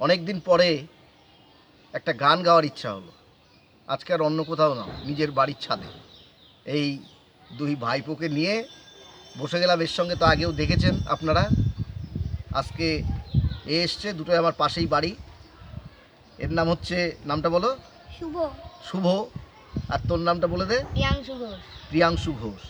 অনেক দিন পরে একটা গান গাওয়ার ইচ্ছা হলো। আজকে আর অন্য কোথাও না নিজের বাড়ির ছাদে। এই দুই ভাইপোকে নিয়ে বসে গেলাম এর সঙ্গে তো আগেও দেখেছেন আপনারা। আজকে এ এসছে দুটোই আমার পাশেই বাড়ি। এর নাম হচ্ছে নামটা বলো? শুভ। শুভ। আর তোর নামটা বলে দে? প্রিয়াংশু ঘোষ। প্রিয়াংশু ঘোষ।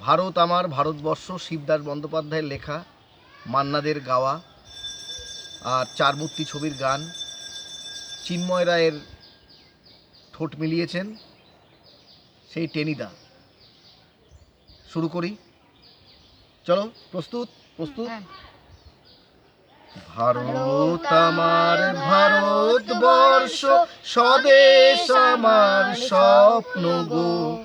ভারত আমার ভারতবর্ষ শিবদাস বন্দ্যোপাধ্যায়ের লেখা মান্নাদের গাওয়া। আর চার মূর্তি ছবির গান চিন্ময় রায়ের ঠোঁট মিলিয়েছেন সেই টেনিদা। শুরু করি। চলো প্রস্তুত প্রস্তুত। হ্যাঁ। ভারত আমার ভারতবর্ষ স্বদেশ আমার স্বপ্ন গো।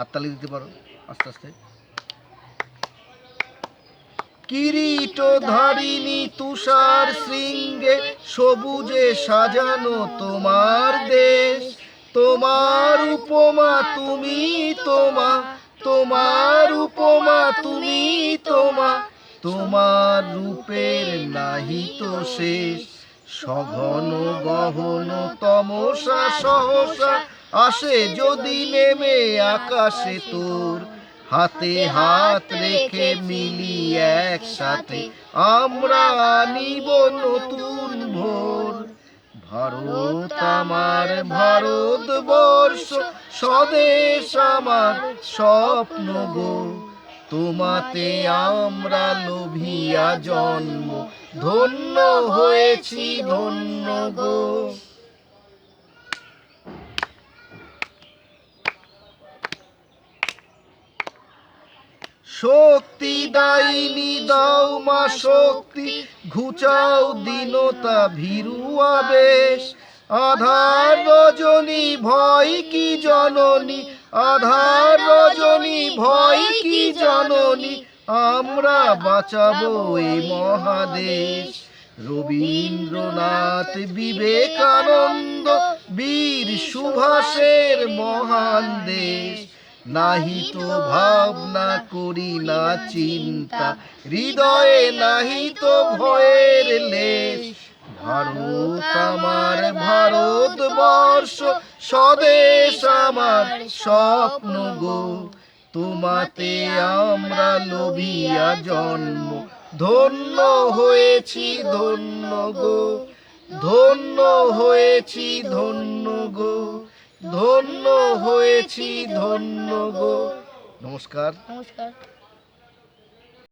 হাততালি দিতে পারো, আস্তে আস্তে। কিরিট ধারিণী তুষার শৃঙ্গে সবুজে সাজানো তোমার দেশ। তোমার উপমা তুমি তোমা, তোমার উপমা তুমি তোমা, তোমার রূপের নাহি তো শেষ। সঘন গহন তমসা সহসা আসে যদি নেমে আকাশে তোর হাতে হাত রেখে মিলি একসাথে, আমরা আনিব নতুন ভোর। ভারত আমার ভারতবর্ষ, স্বদেশ আমার স্বপ্ন গো। তোমাতে আমরা লোভিয়া জন্ম, ধন্য হয়েছি ধন্য গো। শক্তি দাইনি, দাও মা শক্তি, ঘুচাও দীনতা, ভীরু আবেশ। আধার রজনী, ভয় কি জননী? আধার রজনী, ভয় কি জননী? আমরা বাঁচাবো এই মহাদেশ। রবীন্দ্রনাথ বিবেকানন্দ, বীর সুভাষের মহান দেশ। নাহি তো ভাবনা করি না চিন্তা, হৃদয়ে নাহি তো ভয়ের লেশ ভারত আমার ভারতবর্ষ, স্বদেশ আমার স্বপ্ন গো। তোমাতে আমরা লোভিয়া জন্ম, ধন্য হয়েছি ধন্য গো। ধন্য হয়েছি ধন্য গো। হয়েছি ধন্য গো। নমস্কার। নমস্কার।